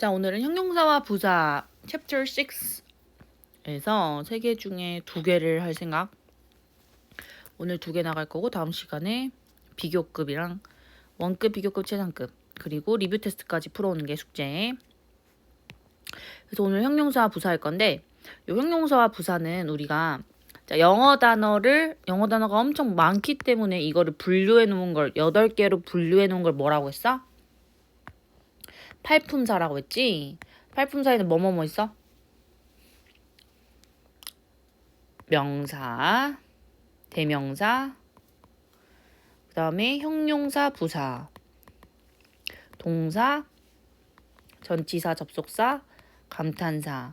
자, 오늘은 형용사와 부사 챕터 6에서 세 개 중에 두 개를 할 생각. 오늘 두 개 나갈 거고 다음 시간에 비교급이랑 원급, 비교급, 최상급 그리고 리뷰 테스트까지 풀어오는 게 숙제. 그래서 오늘 형용사 부사 할 건데 이 형용사와 부사는 우리가 자, 영어 단어를 영어 단어가 엄청 많기 때문에 이거를 분류해 놓은 걸 여덟 개로 분류해 놓은 걸 뭐라고 했어? 팔품사라고 했지? 팔품사에는 뭐뭐뭐 있어? 명사, 대명사, 그 다음에 형용사, 부사, 동사, 전치사, 접속사, 감탄사.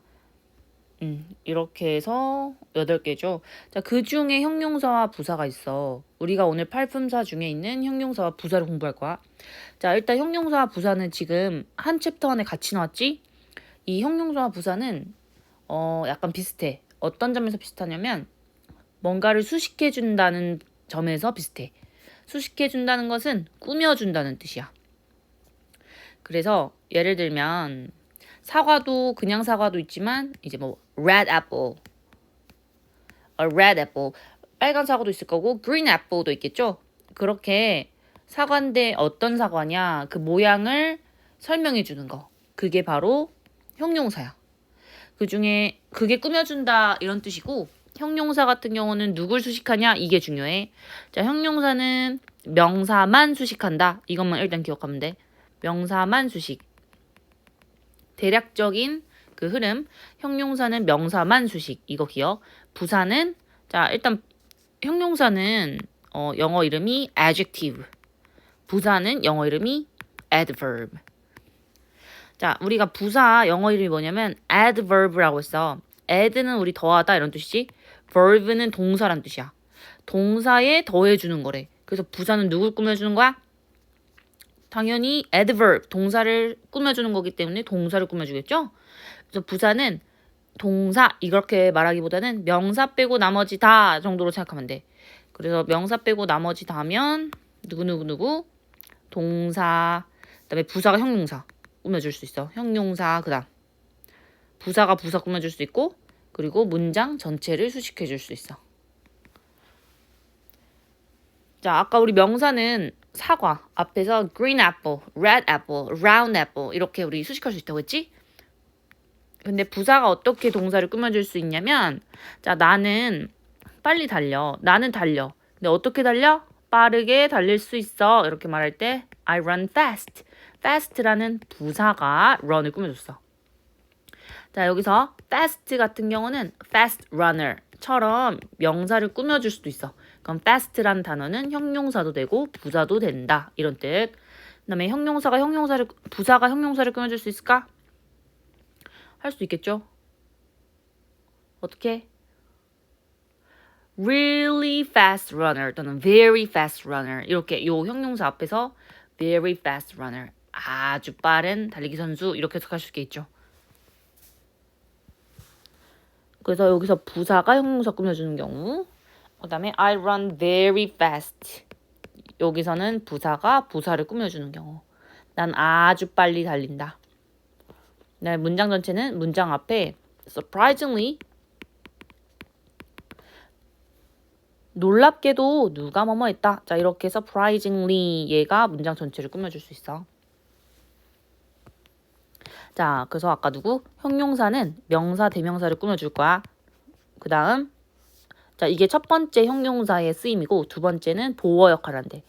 음, 이렇게 해서 여덟 개죠. 자, 그 중에 형용사와 부사가 있어. 우리가 오늘 팔품사 중에 있는 형용사와 부사를 공부할 거야. 자, 일단 형용사와 부사는 지금 한 챕터 안에 같이 나왔지? 이 형용사와 부사는 어, 약간 비슷해. 어떤 점에서 비슷하냐면 뭔가를 수식해 준다는 점에서 비슷해. 수식해 준다는 것은 꾸며 준다는 뜻이야. 그래서 예를 들면 사과도 그냥 사과도 있지만 이제 뭐 red apple, a red apple 빨간 사과도 있을 거고 green apple도 있겠죠. 그렇게 사과인데 어떤 사과냐 그 모양을 설명해 주는 거 그게 바로 형용사야. 그 중에 그게 꾸며준다 이런 뜻이고 형용사 같은 경우는 누굴 수식하냐 이게 중요해. 자 형용사는 명사만 수식한다 이것만 일단 기억하면 돼. 명사만 수식. 대략적인 그 흐름. 형용사는 명사만 수식. 이거 기억. 부사는 자 일단 형용사는 어, 영어 이름이 adjective. 부사는 영어 이름이 adverb. 자, 우리가 부사 영어 이름이 뭐냐면 adverb라고 했어. add는 우리 더하다 이런 뜻이지. verb는 동사란 뜻이야. 동사에 더해주는 거래. 그래서 부사는 누굴 꾸며주는 거야? 당연히 adverb 동사를 꾸며주는 거기 때문에 동사를 꾸며주겠죠. 그래서 부사는 동사 이렇게 말하기보다는 명사 빼고 나머지 다 정도로 생각하면 돼. 그래서 명사 빼고 나머지 다면 누구 누구 누구 동사 그다음에 부사가 형용사 꾸며줄 수 있어. 형용사 그다음 부사가 부사 꾸며줄 수 있고 그리고 문장 전체를 수식해 줄 수 있어. 자 아까 우리 명사는 사과 앞에서 green apple, red apple, round apple 이렇게 우리 수식할 수 있다고 했지? 근데 부사가 어떻게 동사를 꾸며줄 수 있냐면 자 나는 빨리 달려. 나는 달려. 근데 어떻게 달려? 빠르게 달릴 수 있어. 이렇게 말할 때 I run fast. Fast라는 부사가 run을 꾸며줬어. 자 여기서 fast 같은 경우는 fast runner처럼 명사를 꾸며줄 수도 있어. 그럼 fast라는 단어는 형용사도 되고 부사도 된다. 이런 뜻. 그다음에 형용사가 형용사를 부사가 형용사를 꾸며줄 수 있을까? 할 수 있겠죠? 어떻게? really fast runner 또는 very fast runner 이렇게 요 형용사 앞에서 very fast runner 아주 빠른 달리기 선수 이렇게 해석할 수 있겠죠. 그래서 여기서 부사가 형용사 꾸며주는 경우 그 다음에 I run very fast 여기서는 부사가 부사를 꾸며주는 경우 난 아주 빨리 달린다. 네, 문장 전체는 문장 앞에 surprisingly 놀랍게도 누가 뭐뭐 했다. 자, 이렇게 surprisingly 얘가 문장 전체를 꾸며줄 수 있어. 자, 그래서 아까 누구? 형용사는 명사, 대명사를 꾸며줄 거야. 그 다음, 자, 이게 첫 번째 형용사의 쓰임이고, 두 번째는 보어 역할을 한대.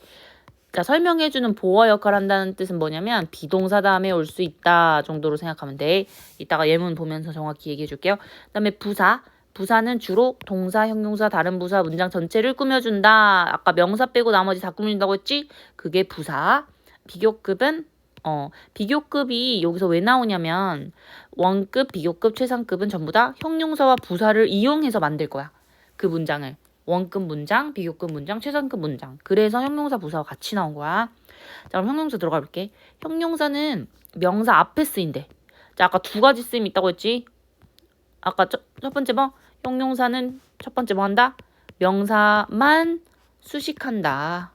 자, 설명해주는 보어 역할을 한다는 뜻은 뭐냐면, 비동사 다음에 올 수 있다 정도로 생각하면 돼. 이따가 예문 보면서 정확히 얘기해 줄게요. 그 다음에 부사. 부사는 주로 동사, 형용사, 다른 부사, 문장 전체를 꾸며준다. 아까 명사 빼고 나머지 다 꾸민다고 했지? 그게 부사. 비교급은 어, 비교급이 여기서 왜 나오냐면 원급, 비교급, 최상급은 전부 다 형용사와 부사를 이용해서 만들 거야. 그 문장을. 원급 문장, 비교급 문장, 최상급 문장. 그래서 형용사, 부사와 같이 나온 거야. 자, 그럼 형용사 들어가 볼게. 형용사는 명사 앞에 쓰인대. 자, 아까 두 가지 쓰임 있다고 했지? 아까 첫, 첫 번째 뭐? 형용사는 첫 번째 뭐 한다? 명사만 수식한다.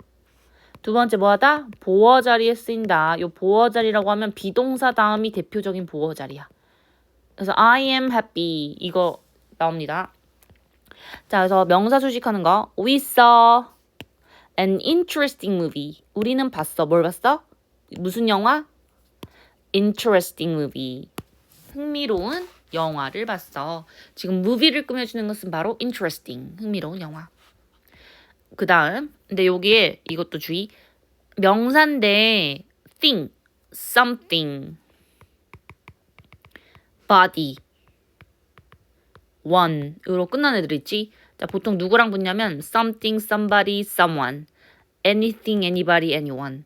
두 번째 뭐 하다? 보어 자리에 쓰인다. 요 보어 자리라고 하면 비동사 다음이 대표적인 보어 자리야. 그래서 I am happy 이거 나옵니다. 자, 그래서 명사 수식하는 거. We saw an interesting movie. 우리는 봤어. 뭘 봤어? 무슨 영화? interesting movie. 흥미로운 영화를 봤어. 지금 movie를 꾸며주는 것은 바로 interesting. 흥미로운 영화. 그 다음, 근데 여기에 이것도 주의. 명사인데 thing, something, body, one으로 끝난 애들 있지. 자, 보통 누구랑 붙냐면 something, somebody, someone, anything, anybody, anyone,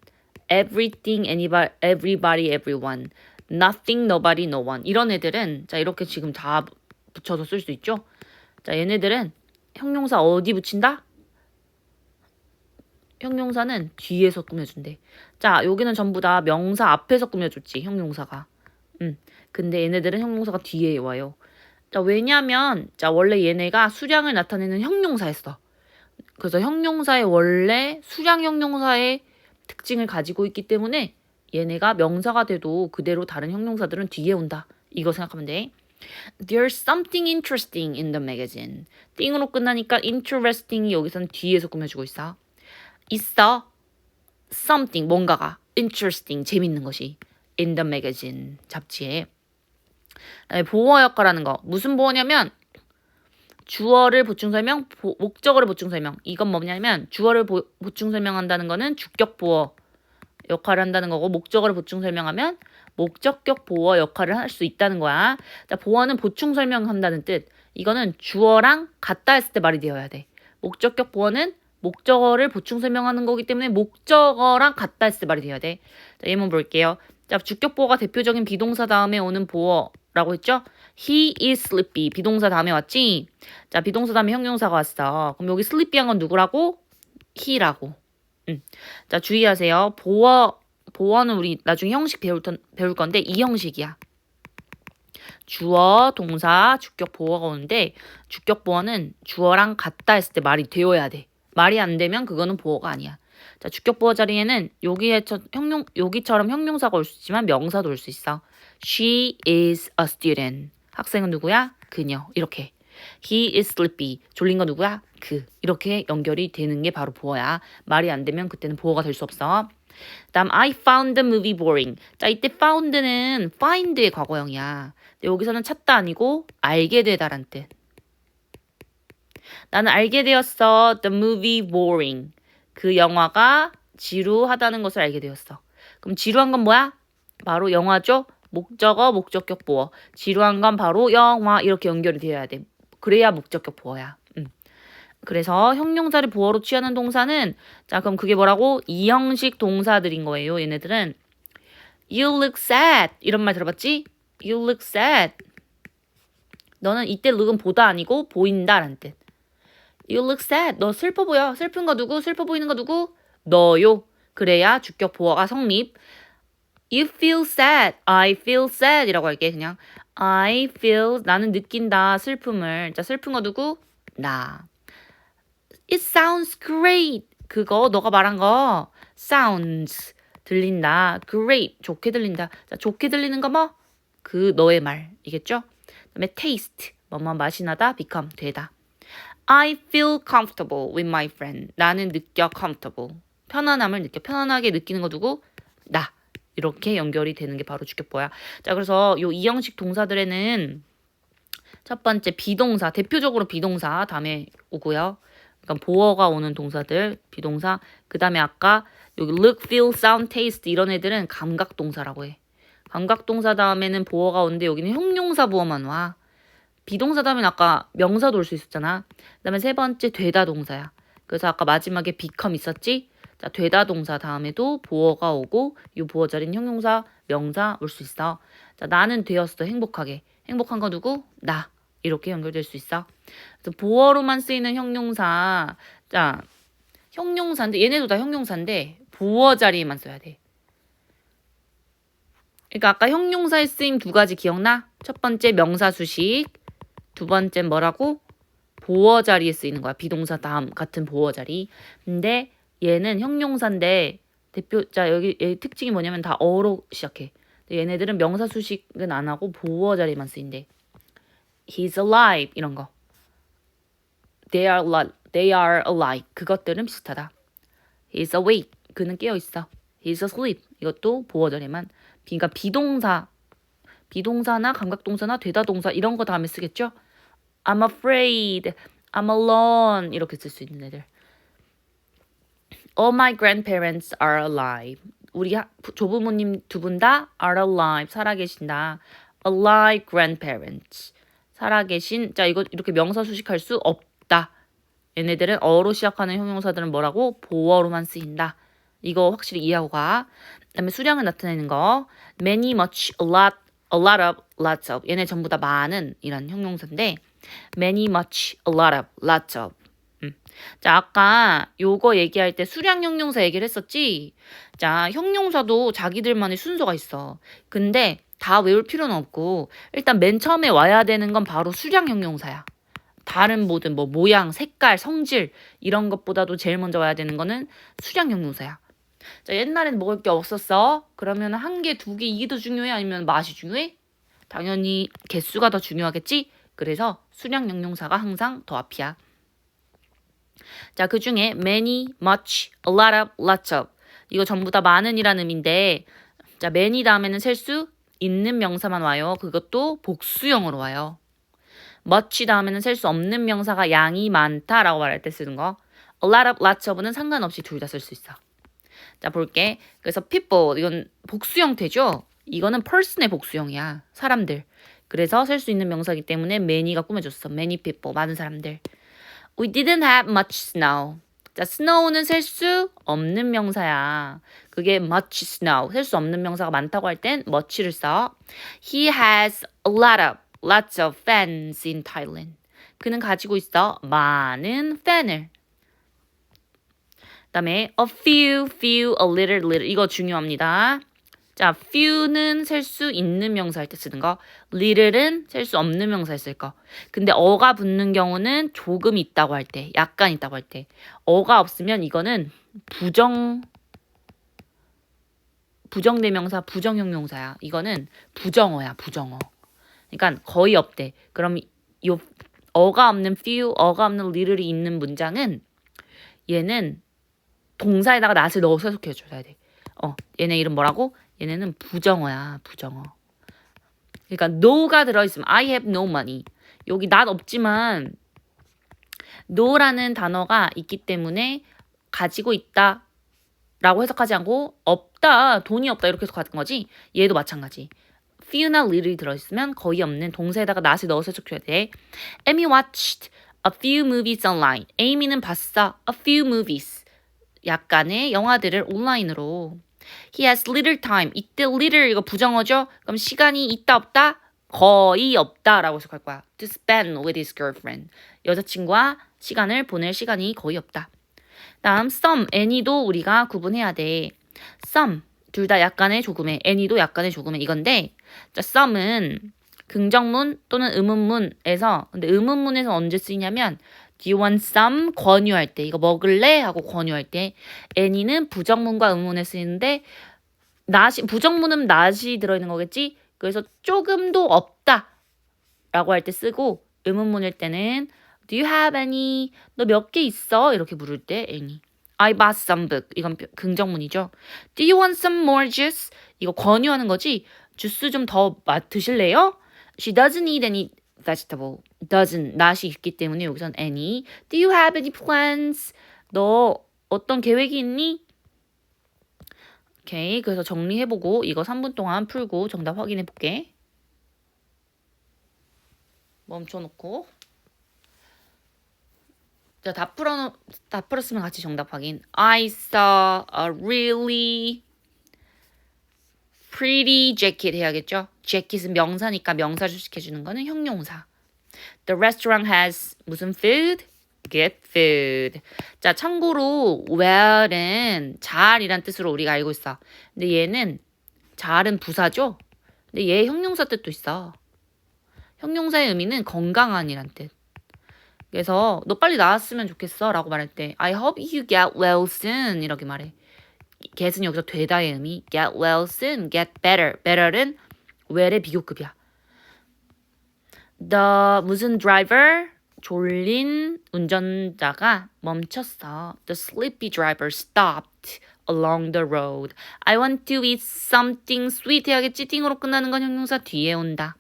everything, anybody, everybody, everyone, nothing, nobody, no one 이런 애들은 자 이렇게 지금 다 붙여서 쓸 수 있죠. 자, 얘네들은 형용사 어디 붙인다? 형용사는 뒤에서 꾸며준대. 자, 여기는 전부 다 명사 앞에서 꾸며줬지, 형용사가. 음, 근데 얘네들은 형용사가 뒤에 와요. 자, 왜냐면, 자, 원래 얘네가 수량을 나타내는 형용사였어. 그래서 형용사의 원래 수량 형용사의 특징을 가지고 있기 때문에 얘네가 명사가 돼도 그대로 다른 형용사들은 뒤에 온다. 이거 생각하면 돼. There's something interesting in the magazine. 띵으로 끝나니까 interesting이 여기서는 뒤에서 꾸며주고 있어. 있어 something 뭔가가 interesting 재밌는 것이 in the magazine 잡지에 보어 역할하는 거 무슨 보어냐면 주어를 보충 설명 보- 목적어를 보충 설명 이건 뭐냐면 주어를 보, 보충 설명한다는 거는 주격 보어 역할을 한다는 거고 목적어를 보충 설명하면 목적격 보어 역할을 할 수 있다는 거야. 자, 보어는 보충 설명한다는 뜻. 이거는 주어랑 같다 했을 때 말이 되어야 돼. 목적격 보어는 목적어를 보충 설명하는 거기 때문에 목적어랑 같다 했을 때 말이 돼야 돼. 자, 예문 볼게요. 자, 주격 보어가 대표적인 비동사 다음에 오는 보어 라고 했죠? He is sleepy. 비동사 다음에 왔지? 자, 비동사 다음에 형용사가 왔어. 그럼 여기 sleepy한 건 누구라고? he라고. 음. 자, 주의하세요. 보어, 보어는 우리 나중에 형식 배울, 턴- 배울 건데 이 형식이야. 주어, 동사, 주격 보어가 오는데 주격 보어는 주어랑 같다 했을 때 말이 되어야 돼. 말이 안 되면 그거는 보어가 아니야. 자, 주격 보어 자리에는 여기에 저 형용 여기처럼 형용사가 올 수 있지만 명사도 올 수 있어. She is a student. 학생은 누구야? 그녀. 이렇게. He is sleepy. 졸린 거 누구야? 그. 이렇게 연결이 되는 게 바로 보어야. 말이 안 되면 그때는 보어가 될 수 없어. 다음 I found the movie boring. 자, 이때 found는 find의 과거형이야. 근데 여기서는 찾다 아니고 알게 되다란 뜻. 나는 알게 되었어. The movie boring. 그 영화가 지루하다는 것을 알게 되었어. 그럼 지루한 건 뭐야? 바로 영화죠. 목적어, 목적격 보어. 지루한 건 바로 영화 이렇게 연결이 되어야 돼. 그래야 목적격 보어야. 음. 그래서 형용사를 보어로 취하는 동사는 자 그럼 그게 뭐라고? 이형식 동사들인 거예요. 얘네들은 You look sad 이런 말 들어봤지? You look sad. 너는 이때 look은 보다 아니고 보인다라는 뜻. You look sad. 너 슬퍼 보여. 슬픈 거 누구? 슬퍼 보이는 거 누구? 너요. 그래야 주격 보어가 성립. You feel sad. I feel sad 이라고 할게 그냥. I feel 나는 느낀다 슬픔을. 자 슬픈 거 누구? 나. It sounds great. 그거 너가 말한 거 sounds 들린다. great 좋게 들린다. 자 좋게 들리는 거 뭐? 그 너의 말이겠죠? 그 다음에 taste 뭐뭐 맛이 나다 become 되다. I feel comfortable with my friend. 나는 느껴 comfortable. 편안함을 느껴. 편안하게 느끼는 거 누구? 나. 이렇게 연결이 되는 게 바로 주격보야. 자, 그래서 요 이형식 동사들에는 첫 번째 비동사, 대표적으로 비동사 다음에 오고요. 그러니까 보어가 오는 동사들, 비동사. 그 다음에 아까 여기 look, feel, sound, taste 이런 애들은 감각 동사라고 해. 감각 동사 다음에는 보어가 오는데 여기는 형용사 보어만 와. 비동사 다음엔 아까 명사도 올 수 있었잖아. 그 다음에 세 번째 되다 동사야. 그래서 아까 마지막에 become 있었지? 자, 되다 동사 다음에도 보어가 오고 이 보어 자리는 형용사, 명사 올 수 있어. 자, 나는 되었어. 행복하게. 행복한 거 누구? 나. 이렇게 연결될 수 있어. 그래서 보어로만 쓰이는 형용사. 자, 형용사인데 얘네도 다 형용사인데 보어 자리에만 써야 돼. 그러니까 아까 형용사에 쓰임 두 가지 기억나? 첫 번째 명사 수식, 두 번째 뭐라고? 보어 자리에 쓰이는 거야. 비동사 다음 같은 보어 자리. 근데 얘는 형용사인데 대표 자 여기 얘 특징이 뭐냐면 다 어로 시작해. 얘네들은 명사 수식은 안 하고 보어 자리만 쓰인대. He's alive 이런 거. They are li- they are alive 그것들은 비슷하다. He's awake 그는 깨어 있어. He's asleep 이것도 보어 자리만. 그러니까 비동사 비동사나 감각동사나 되다동사 이런 거 다음에 쓰겠죠? I'm afraid, I'm alone 이렇게 쓸 수 있는 애들. All my grandparents are alive. 우리 조부모님 두 분 다 are alive 살아계신다. alive grandparents 살아계신 자 이거 이렇게 명사 수식할 수 없다. 얘네들은 어로 시작하는 형용사들은 뭐라고 보어로만 쓰인다. 이거 확실히 이해하고 가. 그다음에 수량을 나타내는 거 many, much, a lot, a lot of, lots of 얘네 전부 다 많은 이런 형용사인데 many, much, a lot of, lots of 음. 자 아까 요거 얘기할 때 수량 형용사 얘기를 했었지. 자 형용사도 자기들만의 순서가 있어. 근데 다 외울 필요는 없고 일단 맨 처음에 와야 되는 건 바로 수량 형용사야. 다른 모든 뭐 모양, 색깔, 성질 이런 것보다도 제일 먼저 와야 되는 거는 수량 형용사야. 자, 옛날에는 먹을 게 없었어. 그러면 한 개, 두 개, 이게 더 중요해? 아니면 맛이 중요해? 당연히 개수가 더 중요하겠지? 그래서 수량 형용사가 항상 더 앞이야. 자, 그 중에 many, much, a lot of, lots of. 이거 전부 다 많은이라는 의미인데, 자, many 다음에는 셀 수 있는 명사만 와요. 그것도 복수형으로 와요. much 다음에는 셀 수 없는 명사가 양이 많다라고 말할 때 쓰는 거. a lot of, lots of는 상관없이 둘 다 쓸 수 있어. 자, 볼게. 그래서 people, 이건 복수 형태죠? 이거는 person의 복수형이야. 사람들. 그래서 쓸 수 있는 명사이기 때문에 many가 꾸며줬어. many people, 많은 사람들. We didn't have much snow. 자, snow는 셀 수 없는 명사야. 그게 much snow. 셀 수 없는 명사가 많다고 할 땐 much를 써. He has a lot of, lots of fans in Thailand. 그는 가지고 있어 많은 팬을. 그다음에 a few, few, a little, little 이거 중요합니다. 자, few는 셀 수 있는 명사 할때 쓰는 거, little은 셀 수 없는 명사에 쓸 거. 근데 어가 붙는 경우는 조금 있다고 할 때, 약간 있다고 할 때, 어가 없으면 이거는 부정 부정대명사, 부정형용사야. 이거는 부정어야, 부정어. 그러니까 거의 없대. 그럼 요 어가 없는 few, 어가 없는 little이 있는 문장은 얘는 동사에다가 낫을 넣어서 해석해 줘야 돼. 어, 얘네 이름 뭐라고? 얘네는 부정어야, 부정어. 그러니까 no가 들어있으면 I have no money. 여기 not 없지만 no라는 단어가 있기 때문에 가지고 있다 라고 해석하지 않고 없다, 돈이 없다 이렇게 해석하는 거지. 얘도 마찬가지. few나 little이 들어있으면 거의 없는 동사에다가 not을 넣어서 해석해야 돼. Amy watched a few movies online. Amy는 봤어. a few movies. 약간의 영화들을 온라인으로. He has little time. 이때 little 이거 부정어죠? 그럼 시간이 있다 없다? 거의 없다라고 해석할 거야. To spend with his girlfriend. 여자친구와 시간을 보낼 시간이 거의 없다. 다음 some, any도 우리가 구분해야 돼. some 둘 다 약간의 조금의, any도 약간의 조금의 이건데 자 some은 긍정문 또는 의문문에서 근데 의문문에서 언제 쓰이냐면 Do you want some? 권유할 때 이거 먹을래? 하고 권유할 때 any는 부정문과 의문문에 쓰이는데 낫이 부정문은 낫이 들어있는 거겠지? 그래서 조금도 없다 라고 할 때 쓰고 의문문일 때는 Do you have any? 너 몇 개 있어? 이렇게 물을 때 any I bought some book 이건 벼- 긍정문이죠 Do you want some more juice? 이거 권유하는 거지 주스 좀 더 드실래요? She doesn't eat any vegetable. Doesn't not이 있기 때문에 여기선 any. Do you have any plans? 너 어떤 계획이 있니? 오케이. 그래서 정리해보고 이거 3분 동안 풀고 정답 확인해볼게. 멈춰놓고. 자, 다 풀어, 다 풀었으면 같이 정답 확인. I saw a really pretty jacket 해야겠죠? jacket은 명사니까 명사 주식해주는 거는 형용사. The restaurant has 무슨 food? Good food. 자, 참고로 well은 잘이란 뜻으로 우리가 알고 있어. 근데 얘는 잘은 부사죠? 근데 얘 형용사 뜻도 있어. 형용사의 의미는 건강한이란 뜻. 그래서 너 빨리 나았으면 좋겠어 라고 말할 때 I hope you get well soon 이렇게 말해. get은 여기서 되다의 의미 get well soon, get better. better는 well의 비교급이야. The 무슨 driver 졸린 운전자가 멈췄어. The sleepy driver stopped along the road. I want to eat something sweet 해야겠지. 띵으로 끝나는 건 형용사 뒤에 온다.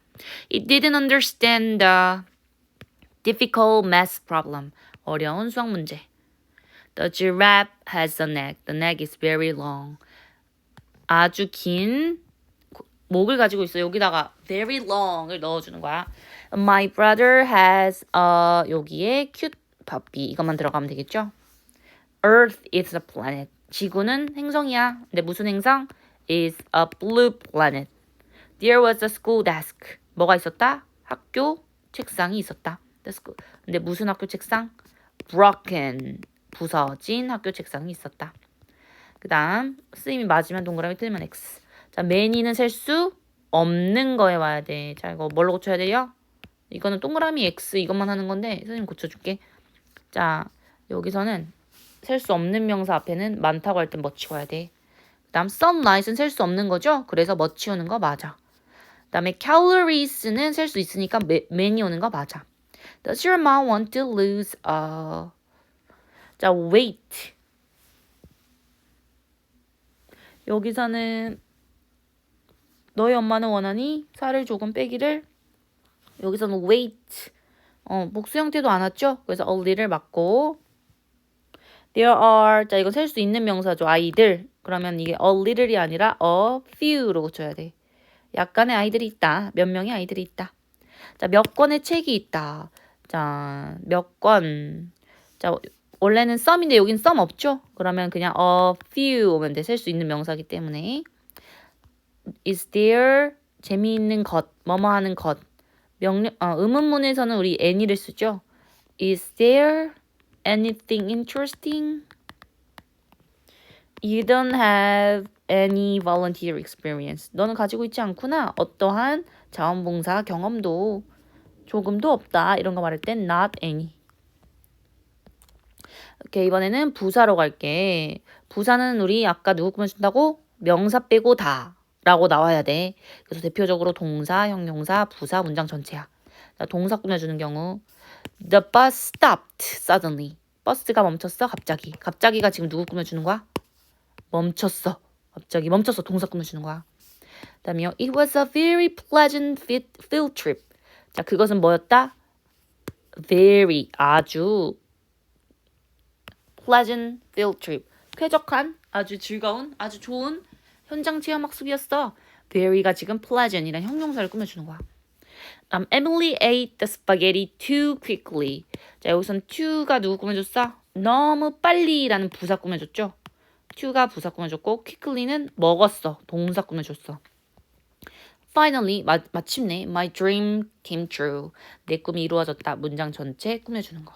It didn't understand the difficult math problem. 어려운 수학 문제. The giraffe has a neck. The neck is very long. 아주 긴 목을 가지고 있어. 여기다가 very long을 넣어주는 거야. My brother has a 여기에 cute puppy. 이것만 들어가면 되겠죠? Earth is a planet. 지구는 행성이야. 근데 무슨 행성? is a blue planet. There was a school desk. 뭐가 있었다? 학교 책상이 있었다. The school. 근데 무슨 학교 책상? Broken. 부서진 학교 책상이 있었다. 그 다음 쓰임이 맞으면 동그라미 틀면 X. 자, 매니는 셀 수 없는 거에 와야 돼. 자, 이거 뭘로 고쳐야 돼요? 이거는 동그라미 X 이것만 하는 건데 선생님 고쳐줄게. 자, 여기서는 셀 수 없는 명사 앞에는 많다고 할 땐 뭐 치워야 돼. 그 다음 sunlight은 셀 수 없는 거죠? 그래서 뭐 치우는 거 맞아. 그 다음에 calories는 셀 수 있으니까 many 오는 거 맞아. Does your mom want to lose a... 자, weight. 여기서는 너희 엄마는 원하니 살을 조금 빼기를 여기서는 weight 어, 복수 형태도 안 왔죠? 그래서 a little 맞고. There are 자 이거 셀 수 있는 명사죠. 아이들. 그러면 이게 a little이 아니라 a few로 고쳐야 돼. 약간의 아이들이 있다. 몇 명의 아이들이 있다. 자 몇 권의 책이 있다. 자 몇 권 자 원래는 some인데 여긴 some 없죠? 그러면 그냥 a few 오면 돼 셀 수 있는 명사기 때문에. Is there 재미있는 것 뭐뭐 하는 것 명령 어, 의문문에서는 우리 any를 쓰죠. Is there anything interesting? You don't have any volunteer experience. 너는 가지고 있지 않구나. 어떠한 자원봉사 경험도 조금도 없다. 이런 거 말할 땐 not any. 오케이, 이번에는 부사로 갈게. 부사는 우리 아까 누구 꾸며준다고? 명사 빼고 다. 라고 나와야 돼. 그래서 대표적으로 동사, 형용사, 부사, 문장 전체야. 자, 동사 꾸며주는 경우 The bus stopped suddenly. 버스가 멈췄어 갑자기. 갑자기가 지금 누구 꾸며주는 거야? 멈췄어. 갑자기 멈췄어. 동사 꾸며주는 거야. 그다음에요. It was a very pleasant field trip. 자, 그것은 뭐였다? Very 아주 pleasant field trip. 쾌적한, 아주 즐거운, 아주 좋은 현장 체험 학습이었어. Very가 지금 pleasant이란 형용사를 꾸며주는 거야. Um, Emily ate the spaghetti too quickly. 자, 여기선 to가 누구 꾸며줬어? 너무 빨리라는 부사 꾸며줬죠? to가 부사 꾸며줬고 quickly는 먹었어. 동사 꾸며줬어. Finally, 마, 마침내 my dream came true. 내 꿈이 이루어졌다. 문장 전체 꾸며주는 거.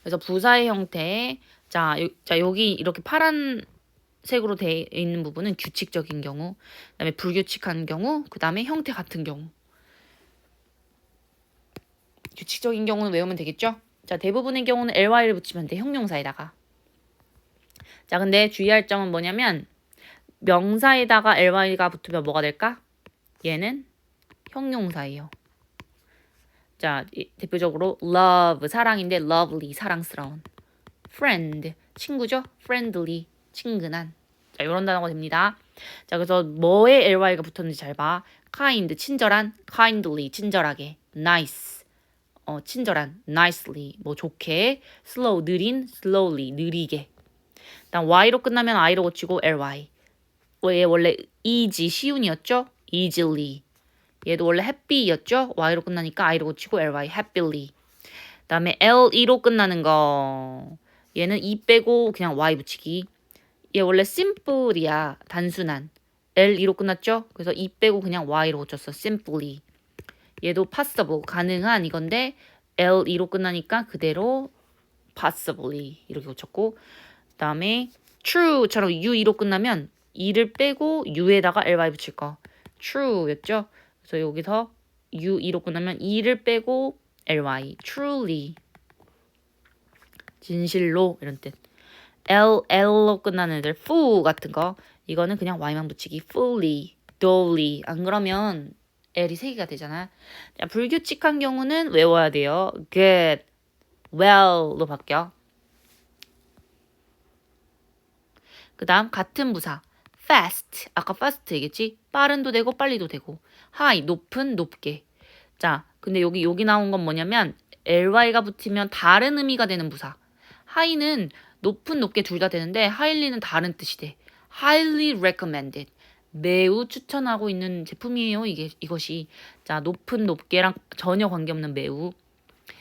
그래서 부사의 형태. 자, 요, 자 여기 이렇게 파란 색으로 되어 있는 부분은 규칙적인 경우, 그다음에 불규칙한 경우, 그다음에 형태 같은 경우. 규칙적인 경우는 외우면 되겠죠? 자, 대부분의 경우는 ly를 붙이면 돼. 형용사에다가. 자, 근데 주의할 점은 뭐냐면 명사에다가 ly가 붙으면 뭐가 될까? 얘는 형용사예요. 자, 대표적으로 love 사랑인데 lovely 사랑스러운. friend 친구죠? friendly 친근한. 자, 이런 단어가 됩니다. 자, 그래서 뭐에 ly가 붙었는지 잘 봐. kind, 친절한, kindly, 친절하게, nice, 어, 친절한, nicely, 뭐 좋게, slow, 느린, slowly, 느리게. 다음 y로 끝나면 i로 고치고 ly. 얘 원래 easy, 쉬운이었죠? easily. 얘도 원래 happy였죠? y로 끝나니까 i로 고치고 ly, happily. 다음에 le로 끝나는 거. 얘는 e 빼고 그냥 y 붙이기. 얘 원래 simple이야. 단순한. L2로 끝났죠? 그래서 E 빼고 그냥 Y로 고쳤어. simply. 얘도 possible. 가능한 이건데 L2로 끝나니까 그대로 possibly 이렇게 고쳤고 그 다음에 true처럼 U2로 끝나면 E를 빼고 U에다가 LY 붙일 거. true였죠? 그래서 여기서 U2로 끝나면 E를 빼고 ly truly 진실로 이런 뜻. L l로 끝나는 애들 full 같은 거. 이거는 그냥 y만 붙이기. Fully, duly 안 그러면 l이 세 개가 되잖아. 자, 불규칙한 경우는 외워야 돼요. good, well로 바뀌어. 그 다음 같은 부사. Fast. 아까 fast 얘기했지? 빠른도 되고 빨리도 되고. High 높은 높게. 자 근데 여기 여기 나온 건 뭐냐면 ly가 붙으면 다른 의미가 되는 부사. High는 높은 높게 둘 다 되는데 highly는 다른 뜻이 돼 highly recommended. 매우 추천하고 있는 제품이에요 이게 이것이. 자 높은 높게랑 전혀 관계없는 매우.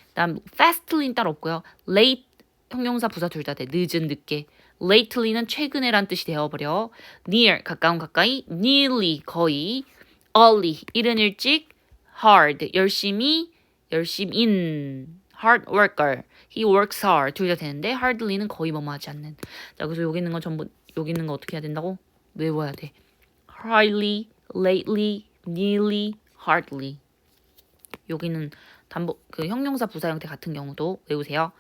그다음 fastly는 따로 없고요. late 형용사 부사 둘 다 돼. 늦은 늦게. lately는 최근에란 뜻이 되어버려. near 가까운 가까이, nearly 거의, early 이른 일찍, hard 열심히, 열심인, hard worker. He works hard 둘 다 되는데 hardly는 거의 뭐뭐 하지 않는. 자 그래서 여기 있는 건 전부 여기 있는 거 어떻게 해야 된다고 외워야 돼. hardly, lately, nearly, hardly. 여기는 단복 그 형용사 부사 형태 같은 경우도 외우세요.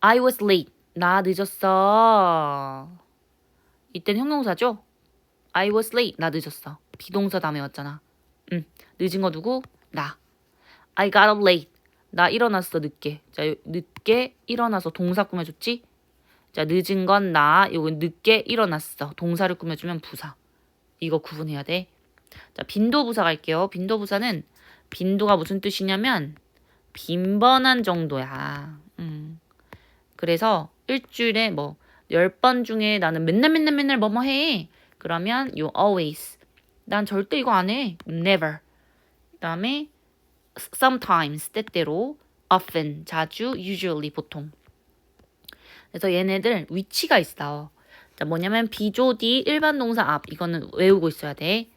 I was late. 나 늦었어. 이땐 형용사죠? I was late. 나 늦었어. 비동사 다음에 왔잖아. 응. 늦은 거 누구? 나. I got up late. 나 일어났어 늦게. 자, 요- 늦게 일어나서 동사 꾸며줬지? 자, 늦은 건 나. 요건 늦게 일어났어. 동사를 꾸며주면 부사. 이거 구분해야 돼. 자, 빈도 부사 갈게요. 빈도 부사는 빈도가 무슨 뜻이냐면 빈번한 정도야. 음. 그래서 일주일에 뭐열번 중에 나는 맨날 맨날 맨날 뭐뭐 해. 그러면 you always. 난 절대 이거 안 해. never. 그 다음에 sometimes 때때로 often 자주 usually 보통. 그래서 얘네들 위치가 있어. 자, 뭐냐면 비조디 일반 동사 앞 이거는 외우고 있어야 돼.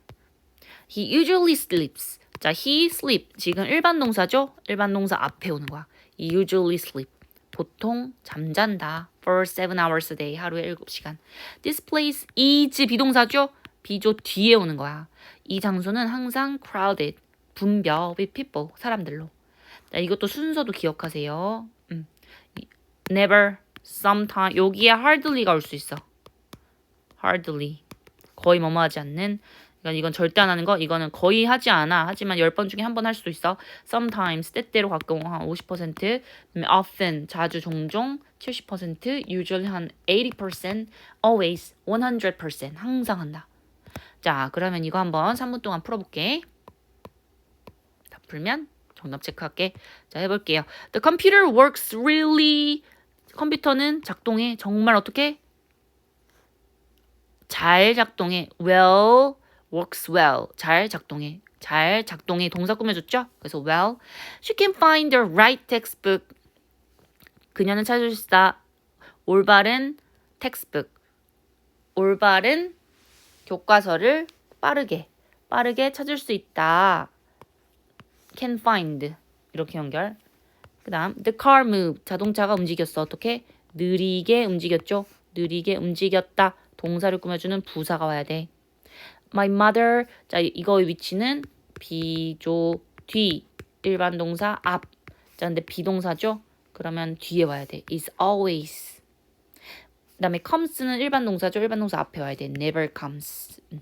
He usually sleeps. 자, he sleep 지금 일반 동사죠? 일반 동사 앞에 오는 거야. He usually sleep. 보통 잠잔다. For seven hours a day. 하루에 7시간. This place is 비동사죠? 비조 뒤에 오는 거야. 이 장소는 항상 crowded. 분벼 with people. 사람들로. 자, 이것도 순서도 기억하세요. 음. 이- Never, sometime. 여기에 hardly가 올 수 있어. hardly. 거의 뭐뭐 하지 않는. 그러니까 이건 절대 안 하는 거. 이거는 거의 하지 않아. 하지만 10번 중에 한 번 할 수도 있어. sometimes 때때로 가끔 한 50%, 그다음에 often 자주 종종 70%, usually 한 80%, always 100% 항상 한다. 자, 그러면 이거 한번 3분 동안 풀어 볼게. 다 풀면 정답 체크할게. 자, 해볼게요. The computer works really. 컴퓨터는 작동해 정말 어떻게? 잘 작동해. well works well. 잘 작동해. 잘 작동해. 동사 꾸며줬죠? 그래서 well. She can find the right textbook. 그녀는 찾을 수 있다. 올바른 textbook. 올바른 교과서를 빠르게 빠르게 찾을 수 있다. Can find 이렇게 연결. 그다음 the car moved 자동차가 움직였어. 어떻게? 느리게 움직였죠. 느리게 움직였다. 동사를 꾸며주는 부사가 와야 돼. My mother 자 이거의 위치는 비조 뒤 일반 동사 앞. 자 근데 비동사죠. 그러면 뒤에 와야 돼. is always. 그다음에 comes는 일반 동사죠. 일반 동사 앞에 와야 돼. never comes. 음.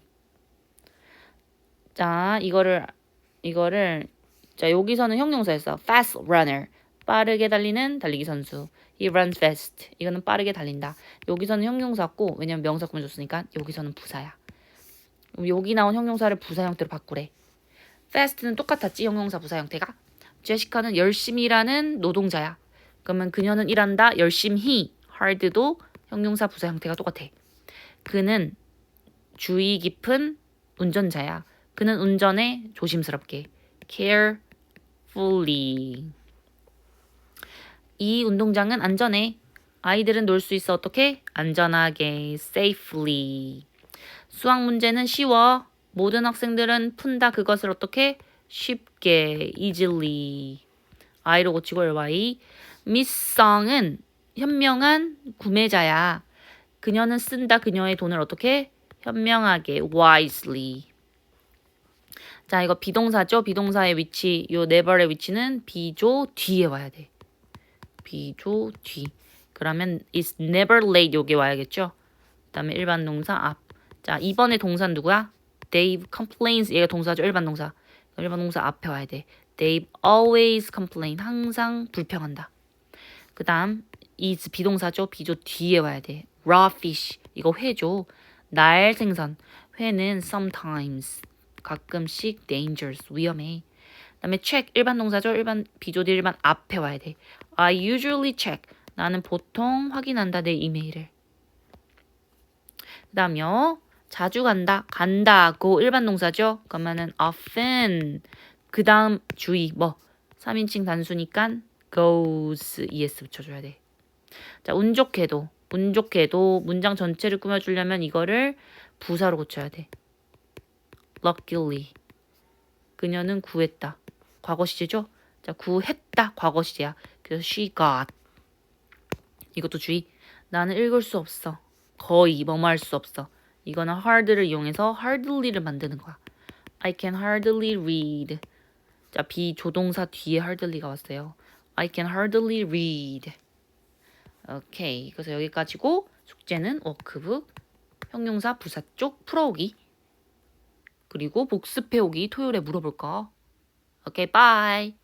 자 이거를 이거를 자 여기서는 형용사였어. fast runner 빠르게 달리는 달리기 선수. He runs fast. 이거는 빠르게 달린다. 여기서는 형용사고 왜냐면 명사 꾸며줬으니까 여기서는 부사야. 여기 나온 형용사를 부사 형태로 바꾸래. fast는 똑같았지 형용사 부사 형태가. 제시카는 열심히 일하는 노동자야. 그러면 그녀는 일한다 열심히. hard도 형용사 부사 형태가 똑같아. 그는 주의 깊은 운전자야. 그는 운전에 조심스럽게. Carefully. 이 운동장은 안전해. 아이들은 놀 수 있어 어떻게? 안전하게. safely. 수학 문제는 쉬워. 모든 학생들은 푼다 그것을 어떻게? 쉽게. easily. i로 고치고 y. 미스 성은 현명한 구매자야. 그녀는 쓴다 그녀의 돈을 어떻게? 현명하게. wisely. 자, 이거 비동사죠? 비동사의 위치, 요 never의 위치는 비조 뒤에 와야 돼. 비조 뒤. 그러면 it's never late 여기 와야겠죠? 그다음에 일반 동사 앞. 자, 이번에 동사는 누구야? Dave complains. 얘가 동사죠. 일반 동사. 일반 동사 앞에 와야 돼. Dave always complain. 항상 불평한다. 그다음 is 비동사죠. 비조 뒤에 와야 돼. raw fish. 이거 회죠. 날 생선. 회는 sometimes 가끔씩 dangerous 위험해. 그다음에 check 일반 동사죠. 일반 비조 뒤 일반 앞에 와야 돼. I usually check. 나는 보통 확인한다 내 이메일을. 그다음요. 자주 간다. 간다고 일반 동사죠. 그러면은 often. 그다음 주의 뭐 3인칭 단수니까 goes es 붙여줘야 돼. 자, 운 좋게도 운 좋게도 문장 전체를 꾸며주려면 이거를 부사로 고쳐야 돼. Luckily. 그녀는 구했다. 과거 시제죠? 자, 구했다. 과거 시제야. 그래서 she got. 이것도 주의. 나는 읽을 수 없어. 거의 뭐뭐 할 수 없어. 이거는 hard를 이용해서 hardly를 만드는 거야. I can hardly read. 자, 비조동사 뒤에 hardly가 왔어요. I can hardly read. 오케이. 그래서 여기까지고 숙제는 워크북, 형용사 부사 쪽 풀어오기. 그리고 복습해오기 토요일에 물어볼까? 오케이, 바이.